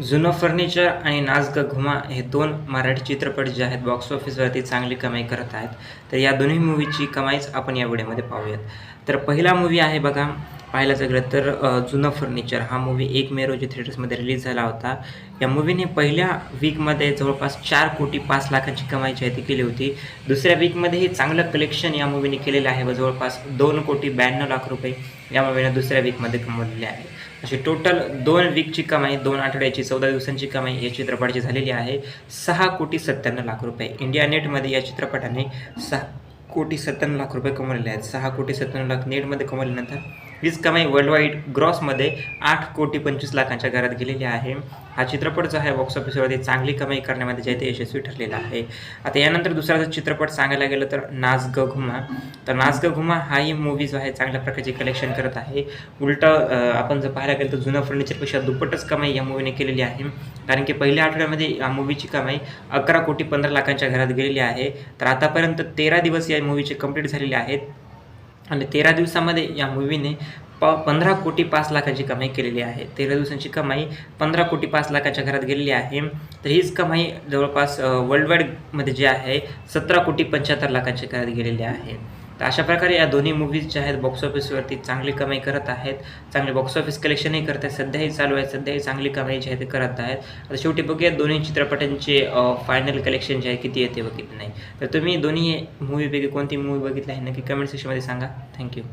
जुनं फर्निचर आणि नाच ग घुमा हे दोन मराठी चित्रपट जे आहेत बॉक्स ऑफिसवरती चांगली कमाई करत आहेत. तर या दोन्ही मूवीची कमाईच आपण या व्हिडिओमध्ये पाहूयात. तर पहिला मूवी आहे बघा पाहायला गेलं तर जुनं फर्निचर हा मूवी एक मे रोजी थिएटर्समध्ये रिलीज झाला होता. या मूवीने पहिल्या वीकमध्ये जवळपास चार कोटी पाच लाखांची कमाई जी आहे ती केली होती. दुसऱ्या वीकमध्येही चांगलं कलेक्शन या मूवीने केलेलं आहे व जवळपास दोन कोटी ब्याण्णव लाख रुपये या मूवीने दुसऱ्या वीकमध्ये कमवलेले आहे. अशी टोटल दोन वीकची कमाई दोन आठवड्याची चौदा दिवसांची कमाई या चित्रपटाची झालेली आहे. सहा कोटी सत्त्याण्णव लाख रुपये. इंडिया नेटमध्ये या चित्रपटाने सहा कोटी सत्त्याण्णव लाख रुपये कमवलेले आहेत. सहा कोटी सत्त्याण्णव लाख नेटमध्ये कमवल्यानंतर हीच कमाई वर्ल्ड वाईड ग्रॉसमध्ये आठ कोटी पंचवीस लाखांच्या घरात गेलेली आहे. हा चित्रपट जो आहे बॉक्स ऑफिसवरती चांगली कमाई करण्यामध्ये जे ते यशस्वी ठरलेला आहे. आता यानंतर दुसरा जर चित्रपट सांगायला गेलं तर नाच ग घुमा. तर नाच ग घुमा हाही मूवी जो आहे चांगल्या प्रकारचे कलेक्शन करत आहे. उलटं आपण जर पाहायला गेलं तर जुनं फर्निचरपेक्षा दुप्पटच कमाई या मूवीने केलेली आहे. कारण की पहिल्या आठवड्यामध्ये या मूवीची कमाई अकरा कोटी पंधरा लाखांच्या घरात गेलेली आहे. तर आतापर्यंत तेरा दिवस या मूवीचे कंप्लीट झालेले आहेत. आणि तेरा दिवसामध्ये या मूवीने प पंधरा कोटी पाच लाखाची कमाई केलेली आहे. तेरा दिवसांची कमाई पंधरा कोटी पाच लाखाच्या घरात गेलेली आहे. तर हीच कमाई जवळपास वर्ल्ड वाईडमध्ये आहे सतरा कोटी पंच्याहत्तर लाखाच्या घरात गेलेली आहे. तर अशा प्रकारे या दोन्ही मूवीज ज्या आहेत बॉक्स ऑफिसवरती चांगली कमाई करत आहेत. चांगले बॉक्स ऑफिस कलेक्शनही करत आहेत. सध्याही चालू आहे सध्याही चांगली कमाई जी आहे ते करत आहेत. आता शेवटी बघूया दोन्ही चित्रपटांचे फायनल कलेक्शन जे आहे किती येते व किती नाही. तर तुम्ही दोन्ही मूवीपैकी कोणती मूवी बघितली आहे नक्की कमेंट सेक्शनमध्ये सांगा. थँक्यू